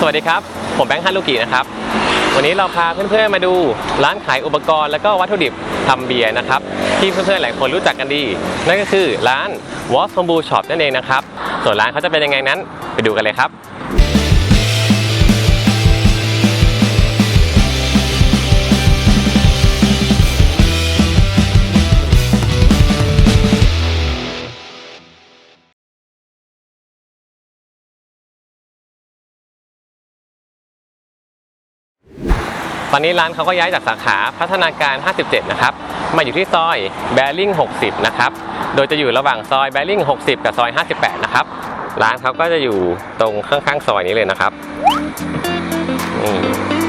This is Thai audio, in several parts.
สวัสดีครับ ผมแบงค์ฮันลูกินะครับ วันนี้เราพาเพื่อนๆมาดูร้านขายอุปกรณ์และก็วัตถุดิบทำเบียร์นะครับ ที่เพื่อนๆหลายคนรู้จักกันดี นั่นก็คือร้าน w a s c o m b u Shop นั่นเองนะครับ ส่วนร้านเขาจะเป็นยังไงนั้นไปดูกันเลยครับ ตอนนี้ร้านเขาก็ย้ายจากสาขาพัฒนาการ 57 นะครับ มาอยู่ที่ซอยแบริ่ง 60 นะครับ โดยจะอยู่ระหว่างซอยแบริ่ง 60 กับซอย 58 นะครับ ร้านเขาก็จะอยู่ตรงข้างๆซอยนี้เลยนะครับนี่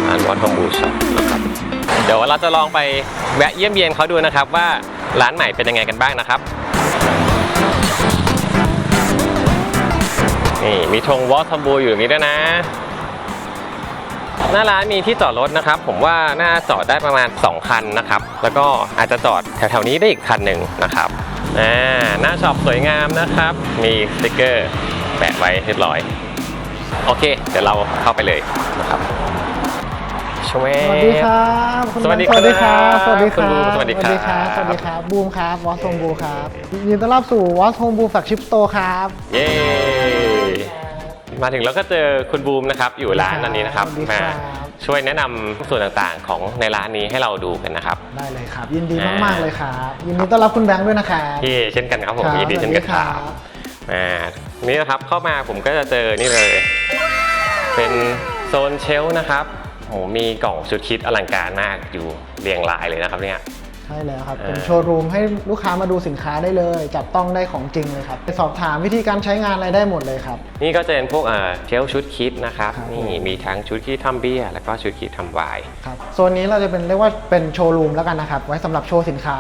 ร้านวอทอมบูช็อปนะครับเดี๋ยวเราจะลองไปแวะเยี่ยมเยียนเขาดูนะครับว่าร้านใหม่เป็นยังไงกันบ้างนะครับนี่มีธงวอทอมบูอยู่ตรงนี้ด้วยนะ หน้าร้านมีที่จอดรถนะครับ ผมว่าน่าจอดได้ประมาณ 2 คันนะครับ แล้วก็อาจจะจอดแถวๆนี้ได้อีกคันหนึ่งนะครับอ่าหน้าช็อปสวยงามนะครับ มีสติกเกอร์แปะไว้เรียบร้อย โอเค เดี๋ยวเราเข้าไปเลยนะครับชเวสวัสดีครับคุณสวัสดีสวัสดีครับครับสวัสดีคคุณรับูบมสวัสดีครับสวัสดีครับบูมครับวอสโฮมบูครับยินดีต้อนรับสู่วอสโฮมบูแฟกชิปสโตร์ครับ เย้ มาถึงแล้วก็เจอคุณบูมนะครับอยู่ร้านอันนี้นะครับสวัสดีคมารับช่วยแนะนำส่วนต่างๆ ของในร้านนี้ให้เราดูกันนะครับ ได้เลยครับ ยินดีอ่ามมากๆเลยครับยินดีต้อนรับคุณแบงค์ด้วยนะครับที่เช่นกันครับผมครับยินดีเช่นกันคสวัรัสบดีอ่านี่นะครับเข้ามาผมก็จะเจอนี่เลย เป็นโซนเชลฟ์นะครับโหมีกล่องชุดคิดอลังการมากอยู่เรียงรายเลยนะครับเนี่ย ใช่แล้วครับอ่าเป็นโชว์รูมให้ลูกค้ามาดูสินค้าได้เลย จับต้องได้ของจริงเลยครับไปสอบถามวิธีการใช้งานอะไรได้หมดเลยครับ นี่ก็จะเป็นพวกเอ่อเชลฟ์ชุดคิดนะครับครับ นี่มีทั้งชุดคิดทำเบียร์แล้วก็ชุดคิดทำไวน์ ครับโซนนี้เราจะเป็นเรียกว่าเป็นโชว์รูมแล้วกันนะครับ ไว้สำหรับโชว์สินค้า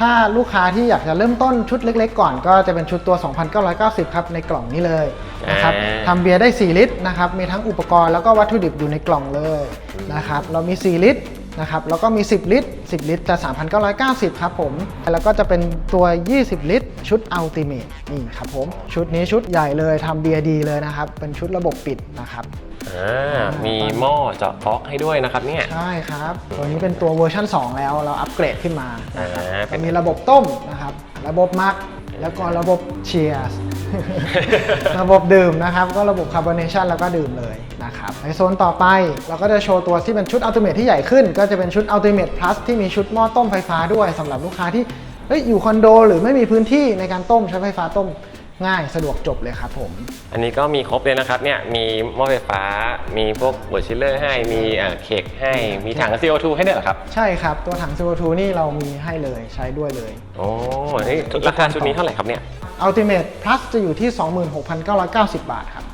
ถ้าลูกค้าที่อยากจะเริ่มต้นชุดเล็ก ๆ ก่อน ก็จะเป็นชุดตัว 2,990 ครับ ในกล่องนี้เลยนะครับอ่า ทำเบียร์ได้ 4 ลิตรนะครับ มีทั้งอุปกรณ์แล้วก็วัตถุดิบอยู่ในกล่องเลยนะครับ เรามี 4 ลิตร นะครับแล้วก็มี 10 ลิตร 10 ลิตรจะ 3,990 ครับผม แล้วก็จะเป็นตัว 20 ลิตร ชุดอัลติเมทนี่ครับผม ชุดนี้ชุดใหญ่เลยทำเบียร์ดีเลยนะครับ เป็นชุดระบบปิดนะครับอ่ามีหม้อเจาะก๊อกให้ด้วยนะครับเนี่ย ใช่ครับ ตัวนี้เป็นตัวเวอร์ชัน2 แล้วเราอัปเกรดขึ้นมานะครับอ่าเป็นก็มีระบบต้มนะครับ ระบบมัก แล้วก็ระบบเชียร์ ระบบดื่มนะครับ ก็ระบบคาร์บอเนชันแล้วก็ดื่มเลยนะครับ ในโซนต่อไปเราก็จะโชว์ตัวที่เป็นชุดอัลติเมทที่ใหญ่ขึ้น ก็จะเป็นชุดอัลติเมทพลัสที่มีชุดหม้อต้มไฟฟ้าด้วยสำหรับลูกค้าที่อยู่คอนโด หรือไม่มีพื้นที่ในการต้มใช้ไฟฟ้าต้ม ง่ายสะดวกจบเลยครับผม อันนี้ก็มีครบเลยนะครับเนี่ยมีหม้อไฟฟ้า มีพวกบดชิลเลอร์ให้มีเอ่อเค้กให้มีถัง CO2 ให้ด้วยเหรอครับ ใช่ครับ ตัวถัง CO2 นี่เรามีให้เลยใช้ด้วยเลย โอ้นี่ราคาชุดนี้เท่าไหร่ครับเนี่ย Ultimate Plus จะอยู่ที่ 26,990 บาทครับ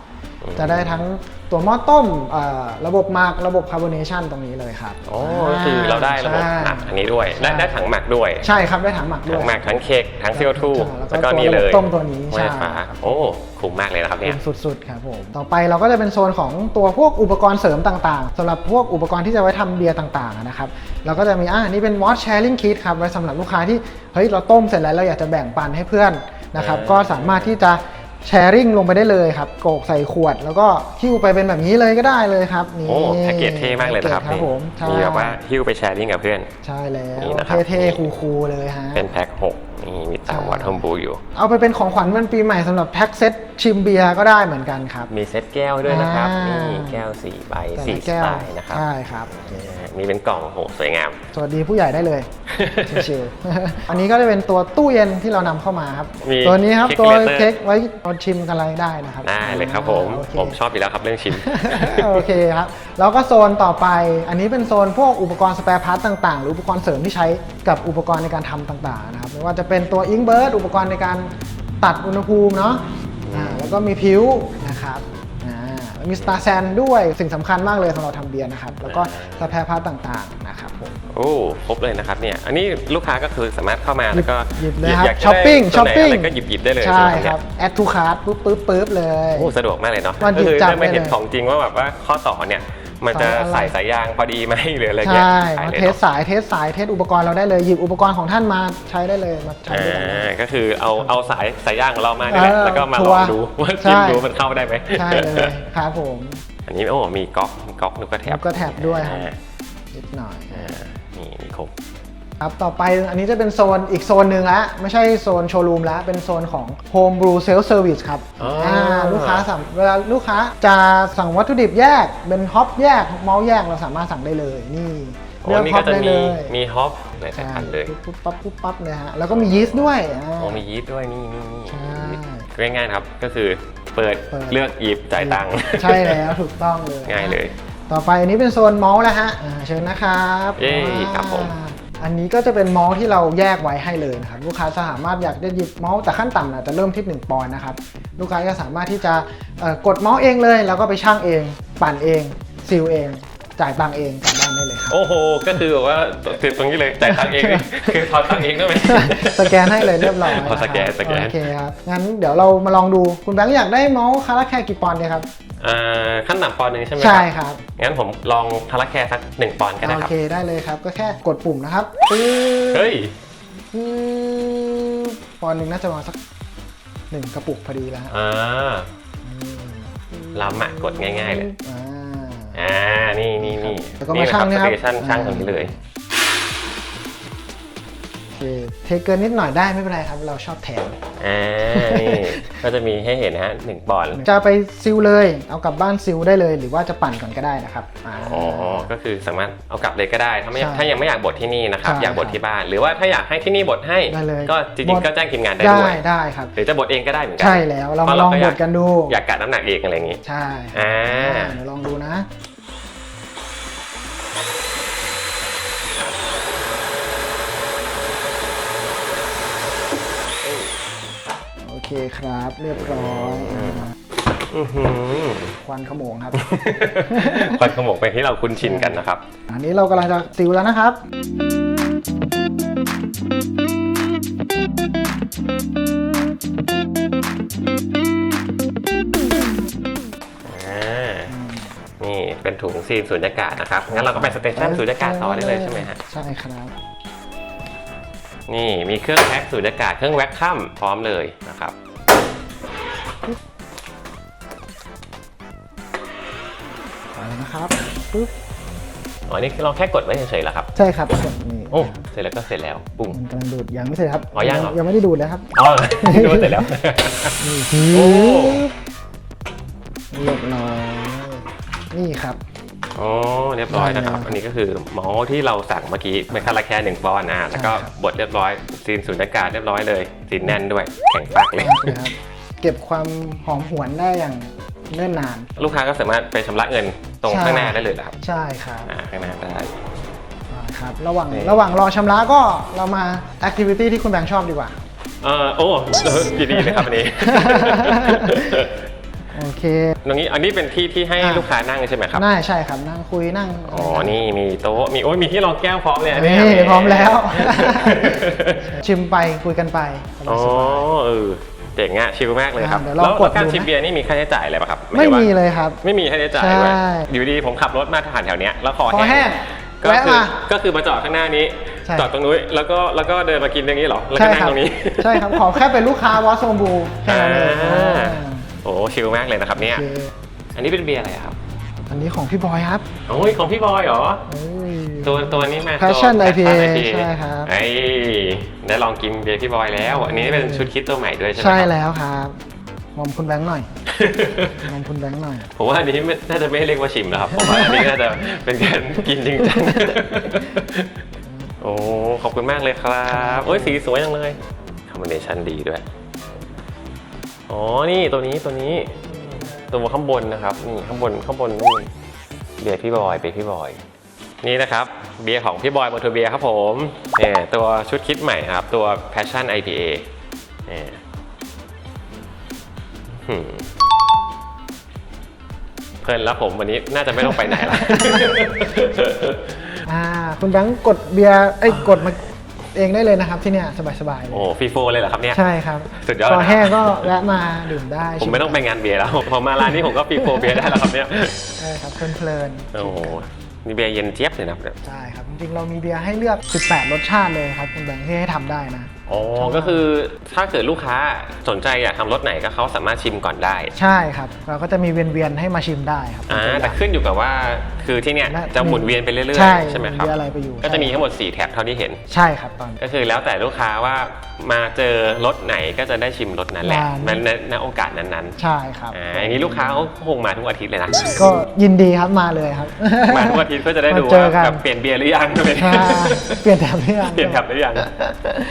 จะได้ทั้งตัวหม้อต้มเอ่อระบบหมักระบบคาร์บอเนชันตรงนี้เลยครับโอ้ก็คือเราได้ระบบใช่หมักอันนี้ด้วย ได้ใช่ได้ถังหมักด้วย ใช่ครับได้ถังหมักด้ถัวยงหมักทั้งเค้กทั้ง CO2 ใช่แล้วก็แล้วก็นี่เลยตัวระบบต้มตัวนี้หม้อไฟฟ้าใช่ครับโอ้คุ้มมากเลยนะครับเนี่ยเป็นสุดๆครับผมต่อไปเราก็จะเป็นโซนของตัวพวกอุปกรณ์เสริมต่างๆสำหรับพวกอุปกรณ์ที่จะไว้ทำเบียร์ต่างๆนะครับเราก็จะมีอ่านี่เป็น Watch Sharing Kit ครับไว้สำหรับลูกค้าที่เฮ้ยเราต้มเสร็จแล้วเราอยากจะแบ่งปันให้เพื่อนนะครับอ่าก็สามารถที่จะ แชร์ริ่งลงไปได้เลยครับโกกใส่ขวด แล้วก็หิ้วไปเป็นแบบนี้เลยก็ได้เลยครับนี่โอ้แพ็กเกจเท่มากเลยนะครับแพ็กเกจครับผมใช่มีแบบว่าหิ้วไปแชร์ลิงก์กับเพื่อน ใช่แล้วนี่นะครับ เท่ๆคูลๆเลยฮะ เป็นแพ็คหก นี่มีตามใช่วัดทอมบูอยู่ เอาไปเป็นของขวัญวันปีใหม่สำหรับแพ็กเซตชิมเบียร์ก็ได้เหมือนกันครับ มีเซตแก้วด้วยนะครับ อ่านี่ นี่แก้วสี่ใบแต่สี่ละสแก้วไตล์นะครับใช่ครับมีเป็นกล่องโหสวยงาม สวัสดีผู้ใหญ่ได้เลย ชิวๆ อันนี้ก็จะเป็นตัวตู้เย็นที่เรานำเข้ามาครับ มีตัวนี้ครับเค้กตัวเลเตอร์เค้กไว้เอาชิมกันอะไรได้นะครับได้เลยครับผม โอเค ผมชอบอยู่แล้วครับเรื่องชิม โอเคครับ แล้วก็โซนต่อไป อันนี้เป็นโซนพวกอุปกรณ์สแปร์พาร์ตต่างๆ หรืออุปกรณ์เสริมที่ใช้กับอุปกรณ์ในการทำต่างๆนะครับไม่ว่าจะเป็นตัวอิงเบิร์ดอุปกรณ์ในการตัดอุณหภูมิเนาะอ่าแล้วก็มีพิ้วนะครับอ่าแล้วมีสตาร์แซนด้วยสิ่งสำคัญมากเลยสำหรับทำเบียร์นะครับ แล้วก็สแปร์พาร์ตต่างๆนะครับผมโอ้ครบเลยนะครับเนี่ยอันนี้ลูกค้าก็คือสามารถเข้ามาแล้วก็หยิบเลยครับอยากจะช้อปปิ้งได้ช้อปปิ้งตัวไหนอะไรก็หยิบหยิบได้เลยใช่ไหมครับแอดทูคาร์ดปุ๊บปุ๊บปุ๊บเลยโอ้สะดวกมากเลยเนาะวันหยุดก็คือจับได้มาเห็นได้เลยของจริงว่าแบบว่าข้อต่อเนี่ย มันจะสายอะไรใส่สายยางพอดีไหมหรืออะไรเงี้ยใช่ใส่มาเลยเทสเนาะสายเทสสายเทสอุปกรณ์เราได้เลยหยิบอุปกรณ์ของท่านมาใช้ได้เลยมาใช้อ่ด้วยกันาก็คือเอาเอาสายสายยางของเรามานี่แหละเออแล้วก็มาชัลวองร์ดูว่าใช่จิ้มดูมันเข้าได้ไหมใช่เลยครับผม อันนี้โอ้มีก๊อกมีก๊อกนุกกระแถบนุกกระแถบด้วยครับอ่านิดหน่อยอ่านี่มีครบ ครับต่อไปอันนี้จะเป็นโซนอีกโซนหนึ่งละไม่ใช่โซนโชว์รูมแล้วเป็นโซนของ Home Brew Self Service ครับอ๋ออ่าลูกค้าสั่งเวลาลูกค้าจะสั่งวัตถุดิบแยก เป็นฮอปแยกเมาส์แยกเราสามารถสั่งได้เลยนี่โอ้เลือกนี่ฮอก็ปจะได้มีเลยมีฮอปหลายสายใช่พันธุ์เลยปุ๊บปุ๊บปั๊บปุ๊บปั๊บเลยฮะแล้วก็มียีสต์ด้วยอ่า โอ้มียีสต์ด้วยนี่นี่นี่ใช่ยีสต์ง่ายๆนะครับ ก็คือเปิดเปิด เลือกหยิบจ่ายตังค์ ใช่แล้วถูกต้องเลยง่ายเลย ต่อไปอันนี้เป็นโซนเมาส์แล้วฮะอ่าเชิญนะครับเย้ครับผม อ่า อันนี้ก็จะเป็นเมาส์ที่เราแยกไว้ให้เลยนะครับลูกค้าสามารถอยากจะหยิบเมาส์แต่ขั้นต่ำนะจะเริ่มที่ 1 ปอนด์นะครับลูกค้าก็สามารถที่จะเอ่อกดเมาส์เองเลย แล้วก็ไปช่างเอง ปั่นเอง ซิลเอง จ่ายตังค์เองกลับบ้านได้เลยครับโอ้โห ก็คือแบบว่าติดตรงนี้เลยจ่ายตังค์เองเลยคือทอนตังค์เองด้วยไหมสแกนให้เลยเรียบร้อยพอสแกนนะครับสแกนโอเคครับงั้นเดี๋ยวเรามาลองดูคุณแบงค์อยากได้เมาส์คาราแคร์กี่ปอนด์เนี่ยครับอ่า ขั้นต่ำปอนด์หนึ่งใช่ไหมใช่ครับครับงั้นผมลองคาราแคร์สักหนึ่งปอนด์ก็ได้โอครับเคได้เลยครับ ก็แค่กดปุ่มนะครับปึ๊บเฮ้ยปึ๊บปอนด์หนึ่งน่าจะประมาณสักหนึ่งกระปุกพอดีแล้วฮะอ่าล้ำอะกดง่ายๆเลย อ่า อ่า นี่นี่นี่แล้วก็มาชั่งนี่นะครับสเตชันช่างตรงนี้เลย โอเคเทเกินนิดหน่อยได้ไม่เป็นไรครับ เราชอบแถมอ่านี่ก็จะมีให้เห็นนะฮะหนึ่งปอนด์จะไปซิลเลย เอากลับบ้านซิลได้เลย หรือว่าจะปั่นก่อนก็ได้นะครับา อ๋อก็คือสามารถเอากลับเลยก็ได้ ถ้าไม่ใช่ถ้ายังไม่อยากบดที่นี่นะครับ ใช่อยากบดที่บ้าน หรือว่าถ้าอยากให้ที่นี่บดให้ ได้เลย ก็จริงบดๆก็แจ้งทีมงานได้ได้ด้วย ได้ครับ หรือจะบดเองก็ได้เหมือนกัใช่แล้วเรามาลองบดกันดู อยากกัดน้ำหนักเองอะไรอย่างนี้ ใช่อ่า เดี๋ยวลองดูนะ โอเคครับ เรียบร้อยอ่าอื้อหือควันขโมงครับ ควันขโมกเป็นที่เราคุ้นชินกันนะครับ อันนี้เรากำลังจะซิลแล้วนะครับ อ่า นี่เป็นถุงซีนสูญญากาศนะครับ งั้นเราก็ไปสเตชันสูญญากาศต่อได้เลยใช่ไหมฮะ ใช่ครับ นี่มีเครื่องแพ็คสูญญากาศเครื่องแว็กคัมพร้อมเลยนะครับไปนะครับปึ๊บอ๋อนี่เราแค่กดไว้เฉยๆเหรอครับ ใช่ครับกดนี่โอ้เสร็จแล้วก็เสร็จแล้วปุ้งมันกำลังดูดยังไม่เสร็จครับอ๋อยังเหรอ ยังไม่ได้ดูดเลยครับอ๋อดูว่าเสร็จแล้วนี่โอ้เรียบร้อยนี่ครับ อ๋อเรียบร้อยนะครับได้แล้วอันนี้ก็คือหมอที่เราสั่งเมื่อกี้เป็นคาราแคร์หนึ่งปอนด์อะแล้วก็ใช่ครับบดเรียบร้อยซีนสูญญากาศเรียบร้อยเลยซีนแน่นด้วยแข็งปักเลยนะครับเก็บความหอมหวนได้อย่างเนิ่นนาน ลูกค้าก็สามารถไปชำระเงินตรงใช่ข้างหน้าได้เลยเหรอครับใช่ครับอ่าข้างหน้าได้ครับระหว่างนี่ระหว่างรอชำระก็เรามาแอคทิวิตี้ที่คุณแบงค์ชอบดีกว่า เออโอ้เออดีๆเลยครับอันนี้ โอเคตรงนี้อันนี้เป็นที่ที่ให้อะลูกค้านั่งใช่ไหมครับ น่าใช่ครับนั่งคุยนั่ง อ๋อ นี่มีโต๊ะ มีโอ้ยมีที่รองแก้วพร้อมเลยอันนี่เนี้ยพร้อมแล้ว ชิมไปคุยกันไปสอ๋อบายเออเจ๋งอะชิลมากเลยครับ อะเดี๋ยวแล้ลองวกดการดูนะชิมเบียร์นี่มีค่าใช้จ่ายอะไรป่ะครับๆไม่ด้ว่ามีเลยครับ ไม่มีค่าใช้จ่ายด้วยใช่อยู่ดีผมขับรถมาผ่านแถวเนี้ยแล้วคอคอแห้งก็แวะคือมาก็คือมาจอดข้างหน้านี้ ใช่ จอดตรงนู้นแล้วก็แล้วก็เดินมากินตรงนี้เหรอ แล้วก็ใช่นั่งครับตรงนี้ ใช่ครับขอแค่เป็นลูกค้าวอสโซบูแค่นั้นเองอ่า อ่า โอ้ชิลมากเลยนะครับเนี่ยโอเคอันนี้เป็นเบียร์อะไรอะครับ อันนี้ของพี่บอยครับโอ้ยของพี่บอยเหรอ เอ้ย ตัวตัวนี้มา Passion ตัว IPA Passion ใช่ครับ ไอ้ได้ลองกินเบียร์พี่บอยแล้ว อันนี้เป็นชุดคิดตัวใหม่ด้วยใช่ไหมใช่ครับ แล้วครับมอมคุณแบงค์หน่อย มอมคุณแบงค์หน่อย ผมว่าอันนี้ไม่น่าจะไม่เรียกว่าชิมแล้วครับ ผมว่าอันนี้น่าจะเป็นการกินจริงจัง โอ้ ขอบคุณมากเลยครับ โอ้ยสีสวยจังเลยคอมบิเนชันดีด้วย อ๋อ นี่ตัวนี้ตัวนี้ ตัวข้างบนนะครับ นี่ข้างบนข้างบนนี่เบียร์พี่บอยเบียร์พี่บอย นี่นะครับ เบียร์ของพี่บอยบอทูเบียร์ครับผมเนี่ยตัวชุดคิดใหม่ครับ ตัว Passion IPA เนี่ยเพลินแล้วผมวันนี้น่าจะไม่ต้องไปไหนละอ่าคุณแบงค์กดเบียร์เอ้ยกดมา เองได้เลยนะครับที่เนี่ยสบายๆเลโอ้ยฟรีโฟเลยเหรอครับเนี่ย ใช่ครับสุดยอดพอนะแห้งก็แวะมาดื่มได้ผมไม่ต้องไปงานเบียร์แล้ว พอมาร้านนี้ผมก็ฟรีโฟเบียร์ได้แล้วครับเนี่ย ใช่ครับเพลินๆโอ้โหนี่เบียร์เย็นเจี๊ยบเลยนะครับเนี่ยใช่ครับจริงๆเรามีเบียร์ให้เลือก 18 รสชาติเลยครับคุณแบงค์ที่ให้ทำได้นะโอ๋อก็คือถ้าเกิดลูกค้าสนใจอยากทำรสไหนก็เขาสามารถชิมก่อนได้ใช่ครับ เราก็จะมีเวียนๆให้มาชิมได้ครับอ่าเป็นตัวอแต่ย่างขึ้นอยู่กับว่าคือที่เนี่ยและจะหมุนเวียนไปเรื่อยใช่ๆใช่ไหมครับมีอะไรไปอยู่ก็จะมีใช่ทั้งหมด 4 แท็บเท่าที่เห็น ใช่ครับตอน ก็คือแล้วแต่ลูกค้าว่ามาเจอรถไหนก็จะได้ชิมรถนั้นแหละงานในในในโอกาสนั้นใช่ครับๆอ่าอย่างนี้ลูกค้าเขาคงมาทุกอาทิตย์เลยนะ ก็ยินดีครับมาเลยครับ มาทุกอาทิตย์ก็จะได้ดูมาเจอว่ากัน แบบเปลี่ยนเบียร์หรือยังใช่เปลี่ยนแถบเรื่อง เปลี่ยนแท็บหรือยัง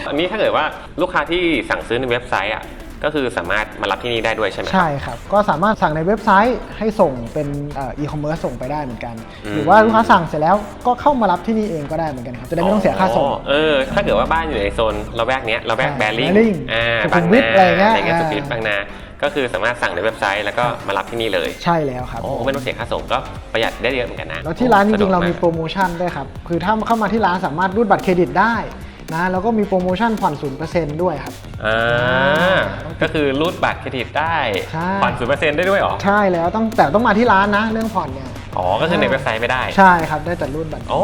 อันนี้ถ้าเกิดว่าลูกค้าที่สั่งซื้อในเว็บไซต์อะก็คือสามารถมารับที่นี่ได้ด้วยใช่ไหมครับ ใช่ครับ ก็สามารถสั่งในเว็บไซต์ให้ส่งเป็นอีคอมเมิร์ซส่งไปได้เหมือนกัน อืม หรือว่าลูกค้าสั่งเสร็จแล้วก็เข้ามารับที่นี่เองก็ได้เหมือนกันครับจะได้ไม่ต้องเสียค่าส่งอ๋อเออ ถ้าเกิดว่าบ้านอยู่ในโซนเราแวกเนี้ยเราแวกใช่แบริ่ง Bearing อ่าสุขุบางมวิทนาอะไรเงี้ยอะไรเงี้ยอ่า สุขุมวิทบางนา ก็คือสามารถสั่งในเว็บไซต์แล้วก็มารับที่นี่เลยใช่แล้วครับ โอ้ไม่ต้องเสียค่าส่งก็ประหยัดได้เยอะเหมือนกันนะแล้วที่ร้านจริงๆเรามีสะดวกโปรโมชั่นด้วยครับ คือถ้าเข้ามาที่ร้านสามารถรูดบัตรเครดิตได้ นะแล้วก็มีโปรโมชั่นผ่อนศูนย์เปอร์เซ็นต์ด้วยครับ อ่า ก็คือรูดบัตรเครดิตได้ใช่ ผ่อนศูนย์เปอร์เซ็นต์ได้ด้วยเหรอ ใช่แล้วต้องแต่ต้องมาที่ร้านนะ เรื่องผ่อนเนี่ยอ๋อ ก็คือในเว็บไซต์ไม่ได้ ใช่ครับได้แต่รูดบัตรโอ้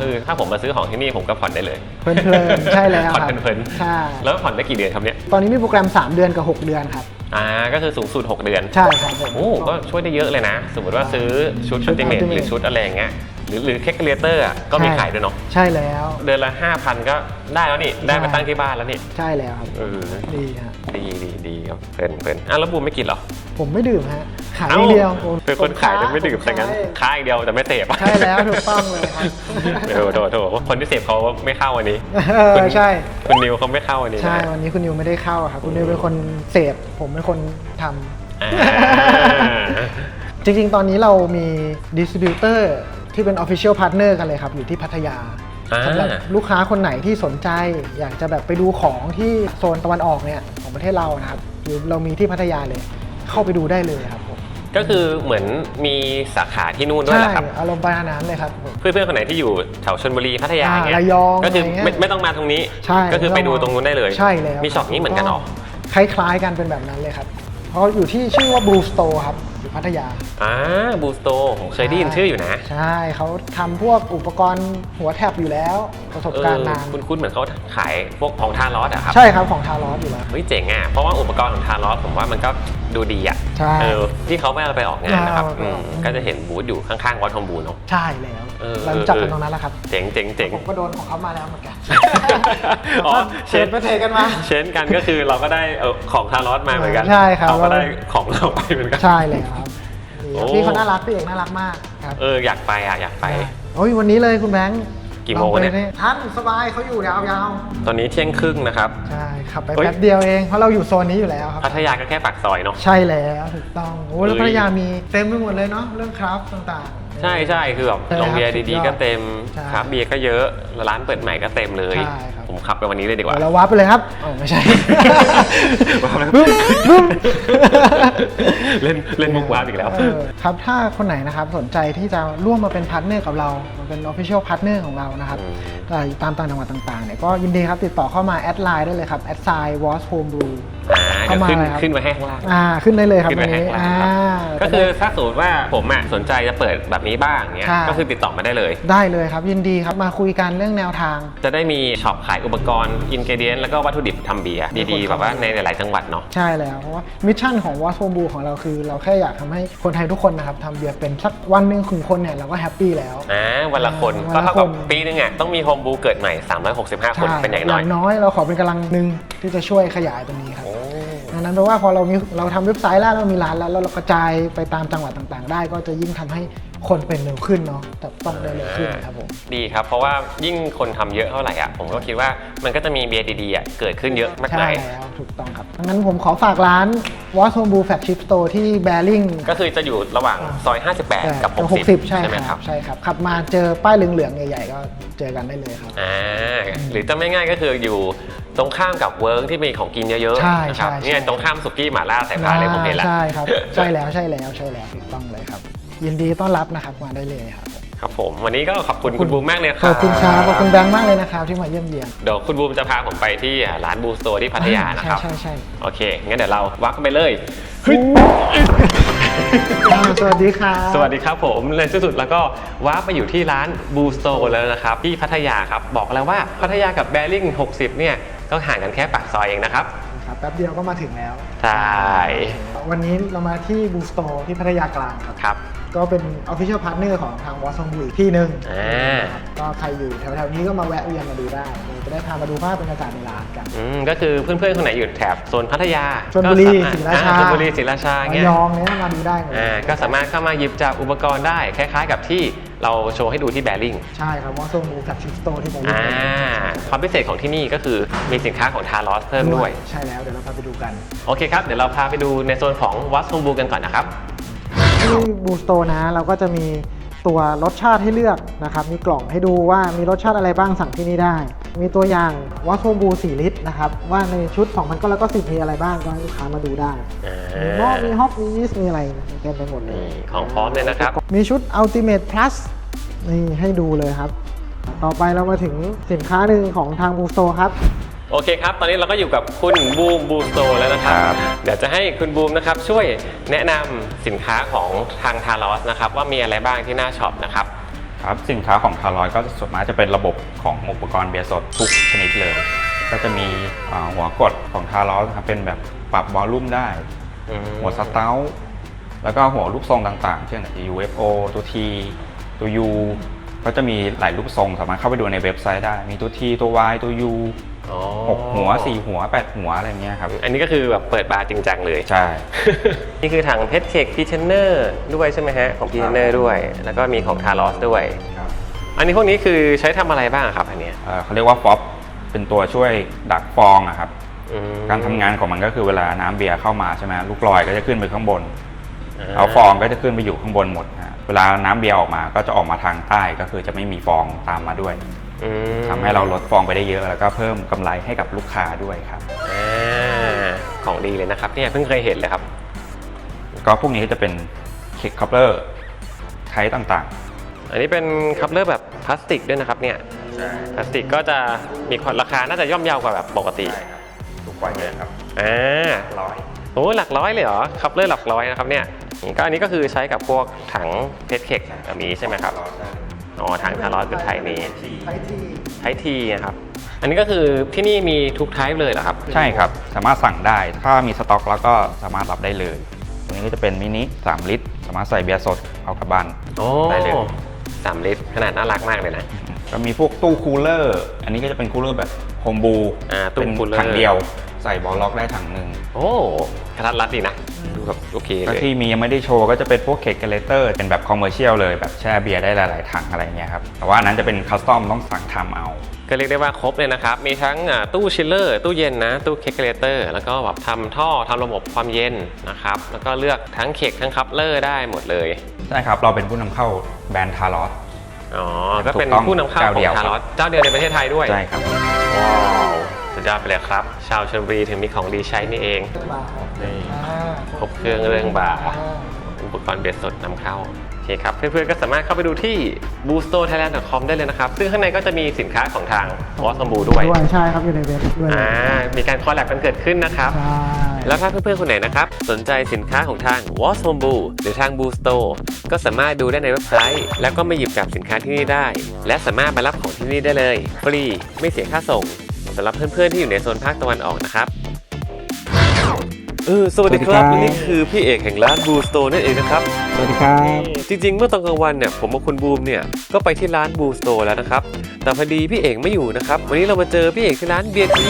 คือถ้าผมมาซื้อของที่นี่ผมก็ผ่อนได้เลยเพลินๆใช่แล้วผ่อนครับเพลินใช่ๆแล้วผ่อนได้กี่เดือนครับเนี่ย ตอนนี้มีโปรแกรม 3 เดือนกับ 6 เดือนครับ อ่า ก็คือสูงสุด 6 เดือน ใช่ครับผม โอ้ ก็ช่วยได้เยอะเลยนะ สมมติว่าซื้อชุดชุอัด ลติเมท Ultimate หรือชุดอะไรอย่างเงี้ย หรือหรือแคคเ l เตอร์ก็มีใช่ขายด้วยเนาะใช่แล้ว เดือนละ 5,000 ก็ได้แล้วนี่ ได้มาตั้งที่บ้านแล้วนี่ ใช่แล้วครับเออดีฮะดีดีดีครับเพลินเพลินอะแล้วบูมไม่กินเหรอ ผมไม่ดื่มฮะ ขายอย่างเดียวผมเป็นคนขายแต่ไม่ดื่มผแต่งั้นขายขายอย่างเดียวแต่ไม่เสพใช่แล้วถูกต้องเลยครับโถโถโถคนที่เสพเขาไม่เข้าวันนี้เออใช่คุณนิวเขาไม่เข้าวันนี้ใช่นะวันนี้คุณนิวไม่ได้เข้าครับคุณนิวเป็นคนเสพผมเป็นคนทำอ่าจริงๆ ตอนนี้เรามีดิสติบิวเตอร์ ที่เป็น Official Partner กันเลยครับ อยู่ที่พัทยาอ่า สำหรับลูกค้าคนไหนที่สนใจ อยากจะแบบไปดูของที่โซนตะวันออกเนี่ยของประเทศเรานะครับหรือเรามีที่พัทยาเลย เข้าไปดูได้เลยครับผมก็คือเหมือนมีสาขาที่นู่นด้วยใช่แหละครับ อารมณ์ประมาณนั้นเลยครับผม เพื่อนๆคนไหนที่อยู่แถวชลบุรีพัทยาอ่าเงี้ยระยองก็คืออะไรเงี้ยไม่ไม่ต้องมาตรงนี้ ใช่ก็คือไปดูตรงนู้นได้เลย ใช่แล้วมีช็อปนี้เหมือนกันเหรอ คล้ายๆกันเป็นแบบนั้นเลยครับ เพราะอยู่ที่ชื่อว่า Blue Store ครับ อยู่พัทยาอ่าบูสโตผมเคยได้ยินชื่ออยู่นะ ใช่เขาทำพวกอุปกรณ์หัวแท็บอยู่แล้วประสบเอการอณ์นานคุ้นๆเหมือนเขาขายพวกของทารอสอะครับใช่ครับของทารอสอยู่แล้วเฮ้ยเจ๋งอะเพราะว่าอุปกรณ์ของทารอสผมว่ามันก็ดูดีอะใช่เออที่เขาไม่เอาไปออกงานนะครับเอาไปอือมอกก็จะเห็นบูธอยู่ข้างๆวัดทองบูเนาะใช่แล้วเออเรารู้จักกันเออตรงนั้นแล้วครับเจ๋งเจ๋งเจ๋งผมก็โดนของเขามาแล้วเหมือนกันอ๋อเชิญไปเทกันมา เชนกันก็คือเราก็ได้เออของทารอสมาเหมือนกันใช่ครับเขาก็ได้ของเราไปเหมือนกัน ใช่แล้วครับดีครับโอ้ พี่เขาน่ารักพี่เอกน่ารักมากครับเอออยากไปอะอยากไป โอ้ยวันนี้เลยคุณแบงค์กี่โมงลอไปเนี่ยท่านสบายเขาอยู่ยาวตอนนี้เที่ยงครึ่งนะครับ ๆใช่ขับไปเฮ้ย แป๊บเดียวเองเพราะเราอยู่โซนนี้อยู่แล้วครับ พัทยาก็แค่ปากซอยเนาะ ใช่แล้วถูกต้องโอ้แล้วเอ้ยพัทยามีเต็มไปหมดเลยเนาะเรื่องคราฟต์ต่างๆ ใช่ใช่คือแบบใช่โรงเบียร์ครับดีสุดยอดๆก็เต็มใช่ ครับเบียร์ก็เยอะร้านเปิดใหม่ก็เต็มเลย ใช่ครับ ผมขับไปวันนี้เลยดีกว่าเดี๋ยวเราวับไปเลยครับอ๋อไม่ใช่ ว้าวแล้วบึ้มบึ้ม เล่นเล่นมุกวาร์ปอีกแล้ว เออครับถ้าคนไหนนะครับสนใจที่จะร่วมมาเป็นพาร์ทเนอร์กับเรามาเป็น Official Partner ของเรานะครับอืมอ่าตามต่างจังหวัดต่างๆเนี่ยก็ยินดีครับติดต่อเข้ามาแอดไลน์ได้เลยครับแอดไซน์ w a s Home Brew อ่าเดี๋ยวขึ้นเข้ามาเลยครับ ขึ้นไว้ให้ข้างล่าง อ่าขึ้นได้เลยครับขึ้นวัไปนให้นี้ข้างล่างอ่า ครับ ก็คือถ้าสมมติว่าผมอะสนใจจะเปิดแบบนี้บ้างเนี้ยใช่ก็คือติดต่อมาได้เลย ได้เลยครับยินดีครับมาคุยกันเรื่องแนวทาง จะได้มีช็อปขายอุปกรณ์อินกิเดียนแล้วก็วัตถุดิบทำเบียร์ดีๆแบบว่าในหลายๆจังหวัดเนาะใช่แล้วเพราะว่ามิชชั่นของวอ s โ o บูของเราคือ เราแค่อยากทำให้คนไทยทุกคนนะครับทำเบียร์เป็นสักวันหนึ่งถึงคนเนี่ยเราก็แฮปปี้แล้วอ่าวันละคนวันก็ละเท่ากับคนปีนึงอะต้องมีโฮมบูเกิดใหม่ 365 คนใช่เป็นอย่างน้อยน้อยเราขอเป็นกำลังหนึ่งที่จะช่วยขยายตรงนี้ครับโอ้ดังนั้นแปลว่าพอเรามีเราทำเว็บไซต์แล้วเรามีร้านแล้วแล้วเรากระจายไปตามจังหวัดต่างๆ ได้ ก็จะยิ่งทำให้ คนเป็นเร็วขึ้นเนาะแต่ต้องได้เร็วขึ้นครับผมดีครับ เพราะว่ายิ่งคนทำเยอะเท่าไหร่อะผมก็คิดว่ามันก็จะมีเบียร์ดีๆอะเกิดขึ้นเยอะมากใช่มายแล้วถูกต้องครับดังนั้นผมขอฝากร้านวอ s โ o บูแฟ g ชิ p สโตร์ที่แบริ่งก็คือจะอยู่ระหว่างซอย 58 กับ 60 ใช่ใช่ไหมคครัรับบใช่ครับขับมาเจอป้ายเหลืองๆใหญ่ๆก็เจอกันได้เลยครับอ่าหรือจะไม่ง่ายก็คืออยู่ตรงข้ามกับเวิร์กที่มีของกินเยอะใช่ๆนะครับใช่เนี่ยใช่ตรงข้ามสุกี้หม่าล่าสายพานเลยผมเห็นแล้วใช่ครับใช่แล้วใช่แล้วใช่แล้วถูกต้องเลยครับ ยินดีต้อนรับนะครับมาได้เลยครับ ครับผม วันนี้ก็ขอบคุณคุณบูมมากเลยคขรัอบ บคุณครับขอบคุณแบงค์มากเลยนะครับที่มาเยี่ยมเยียนเดี๋ยวคุณบูมจะพาผมไปที่ร้านบูสโตที่พัทยานะครับ ใช่ใช่ใช่โอเค งั้นเดี๋ยวเราวักกันไปเลยเฮ้ยอ่าสวัสดีครับ สวัสดีครับผมในที่สุดแล้วก็ว้าร์ปมาอยู่ที่ร้านบูสโตแล้วนะครับ ที่พัทยาครับ บอกแล้วว่าพัทยากับแบริ่ง60 เนี่ย ก็ห่างกันแค่ปากซอยเองนะครับ ครับแป๊บเดียวก็มาถึงแล้ว ใช่ วันนี้เรามาที่บูสโตที่พัทยากลางครับ ครับ ก็เป็น Official Partner ของทางวอสซองบุอีกที่หนึ่งอ่าก็ใครอยู่แถวๆนี้ก็มาแวะเวียนมาดูได้เดี๋ยวจะได้พามาดูภาพบรรยากาศในร้านกัน อืมก็คือเพื่อนๆคนไหนอยู่แถบโซนพัทยาชลบุรีก็ศรีสราชา อ่ชลบุรีศรีราชาระเงี้ยยองเนี้ยมาดูได้หมดเลยอ่าก็สามารถเข้ามาหยิบจับอุปกรณ์ได้ คล้ายๆ กับที่เราโชว์ให้ดูที่แบริ่งใช่ครับวอสซองบูกับชิปสโตที่ผมอ่าความพิเศษของที่นี่ก็คือมีสินค้าของทารอสเพิ่มด้วย ใช่แล้วเดี๋ยวเราพาไปดูกัน โอเคครับ เดี๋ยวเราพาไปดูในโซนของวัดทงบูกันก่อนนะครับ ที่บูสโตนะ เราก็จะมีตัวรสชาติให้เลือกนะครับ มีกล่องให้ดูว่ามีรสชาติอะไรบ้างสั่งที่นี่ได้ มีตัวอย่างวอสโซบู4ลิตรนะครับ ว่าในชุดของมันก็แล้วก็สิบมีอะไรบ้างก็ให้ลูกค้ามาดูได้อ่ามีหม้อมีฮอปมียีสต์มีอะไรเต็มไปหมดเลยนี่ของพร้อมเลยนะครับ มีชุด Ultimate Plus นี่ให้ดูเลยครับ ต่อไปเรามาถึงสินค้าหนึ่งของทางบูสโตครับ โอเคครับ ตอนนี้เราก็อยู่กับคุณบูมบูสโตแล้วนะครับครับ เดี๋ยวจะให้คุณบูมนะครับช่วยแนะนำสินค้าของทางทารอสนะครับว่ามีอะไรบ้างที่หน้าช็อปนะครับ ครับสินค้าของทารอยก็ส่วนมากจะเป็นระบบของอุปกรณ์เบียร์สดทุกชนิดเลย ก็จะมีอ่าหัวกดของทารอยครับเป็นแบบปรับวอลลุ่มได้อืมหัวสเตาท์แล้วก็หัวรูปทรงต่างๆ เช่น UFO ตัว T ตัว U ก็จะมีหลายรูปทรงสามารถเข้าไปดูในเว็บไซต์ได้ มีตัว T ตัว Y ตัว U อ๋อ หกหัวสี่หัวแปดหัวอะไรเงี้ยครับ อันนี้ก็คือแบบเปิดบาร์จริงจังเลย ใช่ นี่คือถังเพชรเค้กพีเทนเนอร์ด้วยใช่ไหมฮะ ของพีเทนเนอร์ด้วย แล้วก็มีของทารอสด้วยอันนี้พวกนี้คือใช้ทำอะไรบ้างครับอันเนี้ยเอ่อเขาเรียกว่าฟอปเป็นตัวช่วยดักฟองอะครับอืมการทำงานของมันก็คือเวลาน้ำเบียร์เข้ามาใช่ไหมลูกลอยก็จะขึ้นไปข้างบน เอาฟองก็จะขึ้นไปอยู่ข้างบนหมดนะฮะ เวลาน้ำเบียร์ออกมาก็จะออกมาทางใต้ก็คือจะไม่มีฟองตามมาด้วยอืม ทำให้เราลดฟองไปได้เยอะ แล้วก็เพิ่มกำไรให้กับลูกค้าด้วยครับอ่าของดีเลยนะครับเนี่ยเพิ่งเคยเห็นเลยครับ ก็พวกนี้จะเป็นเค้กคัพเลอร์ไทป์ต่างอันนี้เป็นคัพเลอร์แบบพลาสติกด้วยนะครับเนี่ยๆ ใช่พลาสติกก็จะมีราคาน่าจะย่อมเยาวกว่าแบบปกติถูกกว่าเยอะครับอ่าร้อยโอ้หลักร้อยเลยเหรอคัพเลอร์หลักร้อยนะครับเนี่ยนี่ก็อันนี้ก็คือใช้กับพวกถังเพชรเค้กแบบนี้ใช่ไหมครับอ๋ อถังทารอสเป็นไทยนี้ไอทีไทยทีนะครับ อันนี้ก็คือที่นี่มีทุกไทป์เลยเหรอครับ ใช่ครับ สามารถสั่งได้ ถ้ามีสต็อกแล้วก็สามารถรับได้เลยตรงนี้ก็จะเป็นมินิ 3 ลิตร สามารถใส่เบียร์สดเอากลับบ้านโอ้ได้เลยสามลิตร ขนาดน่ารักมากเลยนะ ก็มีพวกตู้คูลเลอร์ อันนี้ก็จะเป็นคูลเลอร์แบบโฮมบูอ่าตู้เป็นคูลเลอร์ถังเดียว ใส่บอลล็อกได้ถังหนึ่งโอ้กระทัดรัดดีนะดู แบบโอเคแล้วเลยที่มียังไม่ได้โชว์ก็จะเป็นพวกเค้กเกเลเตอร์เป็นแบบคอมเมอร์เชียลเลยแบบแช่เบียร์ได้หลายๆถังอะไรเงี้ยครับแต่ว่าอันนั้นจะเป็นคัสตอมต้องสั่งทำเอาก็เรียกได้ว่าครบเลยนะครับ มีทั้งอ่าตู้ชิลเลอร์ตู้เย็นนะ ตู้เคคเลเตอร์ แล้วก็แบบทำท่อทำระบบความเย็นนะครับ แล้วก็เลือกทั้งเคกทั้งคัพเลอร์ได้หมดเลย ใช่ครับ เราเป็นผู้นำเข้าแบรนด์ทารอสอ๋อ ก็เป็นถูกต้องผู้นำเข้าขเจ้าอเดีงยวทารอสเจ้าเดียวในประเทศไทยด้วย ใช่ครับ ว้าว สุดยอดไปเลยครับ ชาวชลบุรีถึงมีของดีใช้นี่เองบาร์ นี่อ่าครบเครื่องเรื่องบาร์อ่อุปกรณ์เบียร์สดนำเข้าโอเคครับ เพื่อนๆก็สามารถเข้าไปดูที่ boostothailand.com ได้เลยนะครับ ซึ่งข้างในก็จะมีสินค้าของทางวอสบูด้วยด้วยใช่ครับอยู่ในเว็บด้วยอ่ามีการคอลแลบกันเกิดขึ้นนะครับ ใช่ แล้วถ้าเพื่อนๆคนไหนนะครับ สนใจสินค้าของทาง w a s h o m e b o หรือทาง Boo Store ก็สามารถดูได้ในเว็บไซต์ แล้วก็มาหยิบจับสินค้าที่นี่ได้ และสามารถมารับของที่นี่ได้เลย ฟรีไม่เสียค่าส่งสำหรับเพื่อนๆที่อยู่ในโซนภาคตะวันออกนะครับ เออสวัสดีครับ สวัสดีครับ นี่คือพี่เอกแห่งร้าน Boo Store นั่นเองนะครับ สวัสดีครับ จริงๆ เมื่อตอนกลางวันเนี่ยผมกับคุณบูมเนี่ยก็ไปที่ร้านบูสโตแล้วนะครับ แต่พอดีพี่เอกไม่อยู่นะครับ วันนี้เรามาเจอพี่เอกที่ร้านเบียร์ที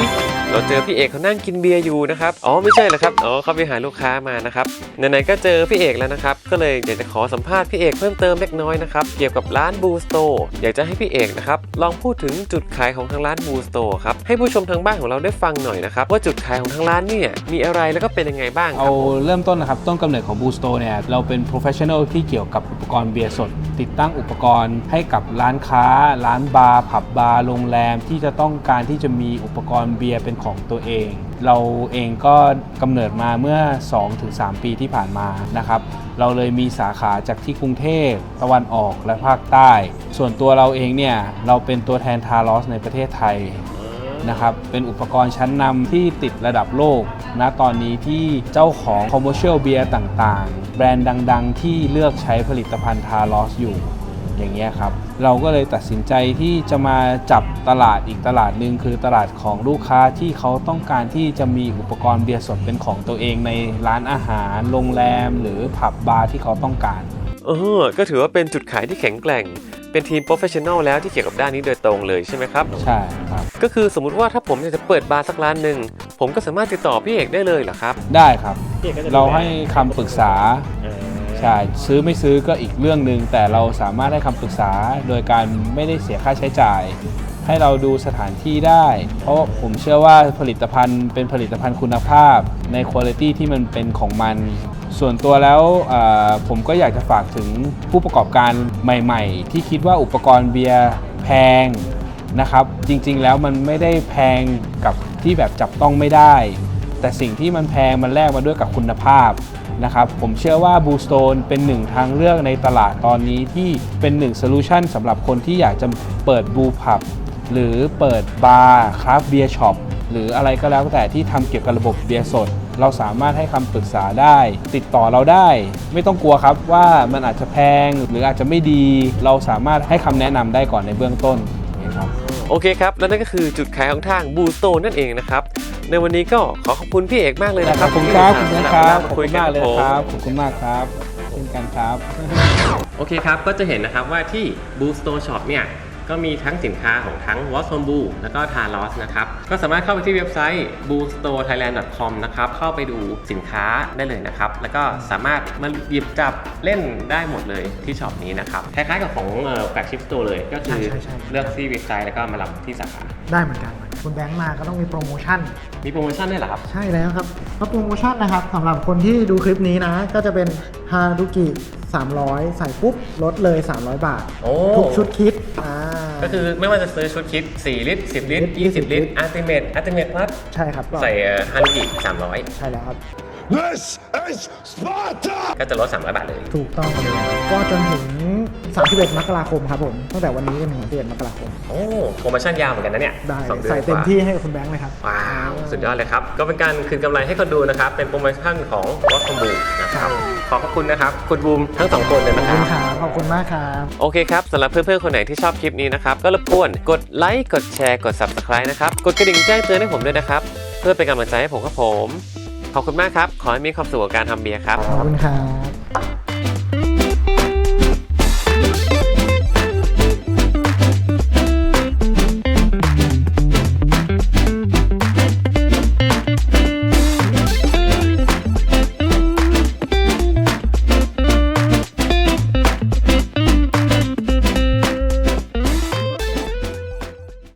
เราเจอพี่เอกเขานั่งกินเบียร์อยู่นะครับอ๋อไม่ใช่เหรอครับอ๋อเขาไปหาลูกค้ามานะครับไหนๆก็เจอพี่เอกแล้วนะครับก็เลยอยากจะขอสัมภาษณ์พี่เอกเพิ่มเติมเล็กน้อยนะครับเกี่ยวกับร้านบูสโตอยากจะให้พี่เอกนะครับลองพูดถึงจุดขายของทางร้านบูสโตครับให้ผู้ชมทางบ้านของเราได้ฟังหน่อยนะครับว่าจุดขายของทางร้านเนี่ยมีอะไรแล้วก็เป็นยังไงบ้างคเอารับผมเริ่มต้นนะครับต้นกำเนิดของ Boost Store เนี่ยเราเป็น professional ที่เกี่ยวกับอุปกรณ์เบียร์สด ติดตั้งอุปกรณ์ให้กับร้านค้า ร้านบาร์ผับบาร์โรงแรมที่จะต้องการที่จะมีอุปกรณ์เบียร์เป็นของตัวเอง เราเองก็กำเนิดมาเมื่อ 2-3 ปีที่ผ่านมานะครับ เราเลยมีสาขาจากที่กรุงเทพตะวันออกและภาคใต้ ส่วนตัวเราเองเนี่ยเราเป็นตัวแทนทารอสในประเทศไทยนะครับเป็นอุปกรณ์ชั้นนำที่ติดระดับโลกนะตอนนี้ที่เจ้าของ commercial beer ต่างๆ แบรนด์ดัง ๆ ที่เลือกใช้ผลิตภัณฑ์ทารอสอยู่ อย่างเงี้ยครับ เราก็เลยตัดสินใจที่จะมาจับตลาดอีกตลาดหนึ่งคือตลาดของลูกค้าที่เขาต้องการที่จะมีอุปกรณ์เบียร์สดเป็นของตัวเองในร้านอาหาร โรงแรม หรือผับบาร์ที่เขาต้องการเออก็ถือว่าเป็นจุดขายที่แข็งแกร่ง เป็นทีมโปรเฟชชั่นอลแล้วที่เกี่ยวกับด้านนี้โดยตรงเลยใช่ไหมครับ ใช่ครับ ก็คือสมมุติว่าถ้าผมอยากจะเปิดบาร์สักร้านหนึ่ง ผมก็สามารถติดต่อพี่เอกได้เลยเหรอครับ ได้ครับพี่เอกก็จะดูแลเราให้คำปรึกษา ใช่ซื้อไม่ซื้อก็อีกเรื่องหนึ่งแต่เราสามารถให้คำปรึกษาโดยการไม่ได้เสียค่าใช้จ่าย ให้เราดูสถานที่ได้ เพราะผมเชื่อว่าผลิตภัณฑ์เป็นผลิตภัณฑ์คุณภาพในคุณภาพที่มันเป็นของมัน ส่วนตัวแล้วผมก็อยากจะฝากถึงผู้ประกอบการใหม่ ๆ ที่คิดว่าอุปกรณ์เบียร์แพงนะครับ จริงๆแล้วมันไม่ได้แพงกับที่แบบจับต้องไม่ได้ แต่สิ่งที่มันแพงมันแลกมาด้วยกับคุณภาพนะครับผมเชื่อว่าบูสโตนเป็นหนึ่งทางเลือกในตลาดตอนนี้ที่เป็นหนึ่งโซลูชันสำหรับคนที่อยากจะเปิดบูพับหรือเปิดบาร์คราฟเบียร์ช็อปหรืออะไรก็แล้วแต่ที่ทำเกี่ยวกับระบบเบียร์สด เราสามารถให้คำปรึกษาได้ ติดต่อเราได้ ไม่ต้องกลัวครับว่ามันอาจจะแพงหรืออาจจะไม่ดี เราสามารถให้คำแนะนำได้ก่อนในเบื้องต้น โอเคครับ และนั่นก็คือจุดขายของทางบูสโตนั่นเองนะครับ ในวันนี้ก็ขอขอบคุณพี่เอกมากเลยนะคขรัอบบคุณครับขอบคุณครับที่ขอบคุคุยณกันมากเลยผมครับขอบคุณมากครับเช่นกันครับ โอเคครับก็จะเห็นนะครับว่าที่ Boo Store Shop เนี่ย ก็มีทั้งสินค้าของทั้ง w a t s o n b o o แล้วก็ t a r o s นะครับ ก็สามารถเข้าไปที่เว็บไซต์ boostore.thailand.com นะครับ เข้าไปดูสินค้าได้เลยนะครับ แล้วก็สามารถมาหยิบจับเล่นได้หมดเลยที่ช็อปนี้นะครับคล้ายๆกับของแฟลกชิพสโตร์เลยก็คือใช่ใช่ใช่เลือกที่เว็บไซต์แล้วก็มารับที่สาขาได้เหมือนกัน คุณแบงค์มาก็ต้องมีโปรโมชั่น มีโปรโมชั่นด้วยเหรอครับ ใช่แล้วครับก็โปรโมชั่นนะครับสำหรับคนที่ดูคลิปนี้นะ ก็จะเป็นฮารุกิ300 ใส่ปุ๊บลดเลย 300 บาทโอ้ ทุกชุดคิดอ่า ก็คือไม่ว่าจะซื้อชุดคิด 4 ลิตร 10 ลิตร 20 ลิตร Ultimate Ultimate Plus ใช่ครับก็ใส่ฮันกิ300 ใช่แล้วครับ This is Sparta! ก็จะลด 300 บาทเลย ถูกต้องเลยก็จนถึง 31 มกราคมครับผม ตั้งแต่วันนี้จนถึงวันที่31มกราคม โอ้โปรโมชั่นยาวเหมือนกันนะเนี่ยได้สองดือนใส่เต็มกว่าที่ให้กับคุณแบงค์เลยครับ ว้าวสุดยอดเลยครับ ก็เป็นการคืนกำไรให้คนดูนะครับ เป็นโปรโมชั่นของวอตคอมบูนะครับ ขอบพระคุณนะครับ คุณบูมทั้งสองคนเลยขอบนะคคุรัณบครับขอบคุณมากครับ โอเคครับสำหรับเพื่อนๆ คนไหนที่ชอบคลิปนี้นะครับ ก็รบกวนกดไลค์กดแชร์กด Subscribe นะครับ กดกระดิ่งแจ้งเตือนให้ผมด้วยนะครับ เพื่อเป็นกำลังใจให้ผมครับผม ขอบคุณมากครับ ขอให้มีความสุขกับการทำเบียร์ครับ ขอบคุณครับ